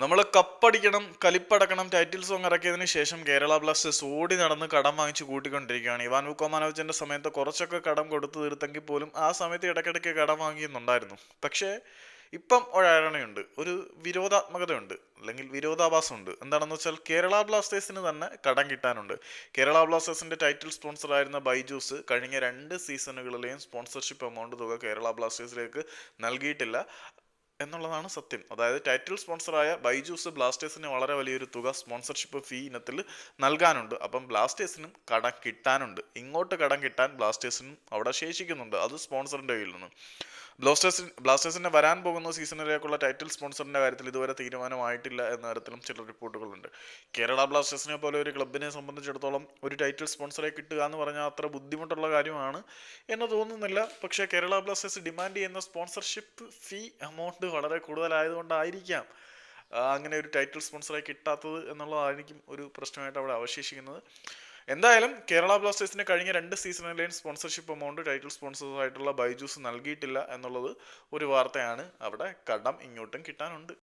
നമ്മൾ കപ്പടിക്കണം കലിപ്പടക്കണം title song ഇറക്കിയതിന് ശേഷം Kerala Blasters ഓടി നടന്ന് കടം വാങ്ങിച്ച് കൂട്ടിക്കൊണ്ടിരിക്കുകയാണ്. ഇവാൻ വുക്കോമാനോവിച്ചിന്റെ സമയത്ത് കുറച്ചൊക്കെ കടം കൊടുത്തു തീർത്തെങ്കിൽ പോലും ആ സമയത്ത് ഇടയ്ക്കിടയ്ക്ക് കടം വാങ്ങിയെന്നുണ്ടായിരുന്നു. പക്ഷേ ഇപ്പം ഒരഴണയുണ്ട് ഒരു വിരോധാത്മകതയുണ്ട് അല്ലെങ്കിൽ വിരോധാഭാസമുണ്ട്. എന്താണെന്ന് വെച്ചാൽ കേരള ബ്ലാസ്റ്റേഴ്സിന് തന്നെ കടം കിട്ടാനുണ്ട്. കേരള ബ്ലാസ്റ്റേഴ്സിന്റെ ടൈറ്റിൽ സ്പോൺസറായിരുന്ന ബൈജൂസ് കഴിഞ്ഞ രണ്ട് സീസണുകളിലെയും സ്പോൺസർഷിപ്പ് എമൗണ്ട് തുക കേരള ബ്ലാസ്റ്റേഴ്സിലേക്ക് നൽകിയിട്ടില്ല. എന്നുള്ളതാണ് സത്യം. അതായത് ടൈറ്റിൽ സ്പോൺസറായ ബൈജൂസ് ബ്ലാസ്റ്റേഴ്സിന് വളരെ വലിയൊരു തുക സ്പോൺസർഷിപ്പ് ഫീ ഇനത്തിൽ നൽകാനുണ്ട്. അപ്പം ബ്ലാസ്റ്റേഴ്സിനും കടം കിട്ടാനുണ്ട്. ഇങ്ങോട്ട് കടം കിട്ടാൻ ബ്ലാസ്റ്റേഴ്സിനും അവിടെ ശേഷിക്കുന്നുണ്ട്. അത് സ്പോൺസറിന്റെ കയ്യിൽ നിന്ന് ബ്ലാസ്റ്റേഴ്സിന് ബ്ലാസ്റ്റേഴ്സിന്റെ വരാൻ പോകുന്ന സീസണിലേക്കുള്ള ടൈറ്റിൽ സ്പോൺസറിന്റെ കാര്യത്തിൽ ഇതുവരെ തീരുമാനമായിട്ടില്ല എന്ന തരത്തിലും ചില റിപ്പോർട്ടുകളുണ്ട്. കേരള ബ്ലാസ്റ്റേഴ്സിനെ പോലെ ഒരു ക്ലബിനെ സംബന്ധിച്ചിടത്തോളം ഒരു ടൈറ്റിൽ സ്പോൺസറെ കിട്ടുക എന്ന് പറഞ്ഞാൽ അത്ര ബുദ്ധിമുട്ടുള്ള കാര്യമാണ് എന്ന് തോന്നുന്നില്ല. പക്ഷേ കേരള ബ്ലാസ്റ്റേഴ്സ് ഡിമാൻഡ് ചെയ്യുന്ന സ്പോൺസർഷിപ്പ് ഫീ എമൗണ്ട് വളരെ കൂടുതലായതുകൊണ്ടായിരിക്കാം അങ്ങനെ ഒരു ടൈറ്റിൽ സ്പോൺസറെ കിട്ടാത്തത് എന്നുള്ളതായിരിക്കും ഒരു പ്രശ്നമായിട്ട് അവിടെ അവശേഷിക്കുന്നത്. എന്തായാലും കേരള ബ്ലാസ്റ്റേഴ്സിന് കഴിഞ്ഞ രണ്ട് സീസണിലെയും സ്പോൺസർഷിപ്പ് എമൗണ്ട് ടൈറ്റിൽ സ്പോൺസേഴ്സ് ആയിട്ടുള്ള ബൈജൂസ് നൽകിയിട്ടില്ല എന്നുള്ളത് ഒരു വാർത്തയാണ്. അവിടെ കടം ഇങ്ങോട്ടും കിട്ടാനുണ്ട്.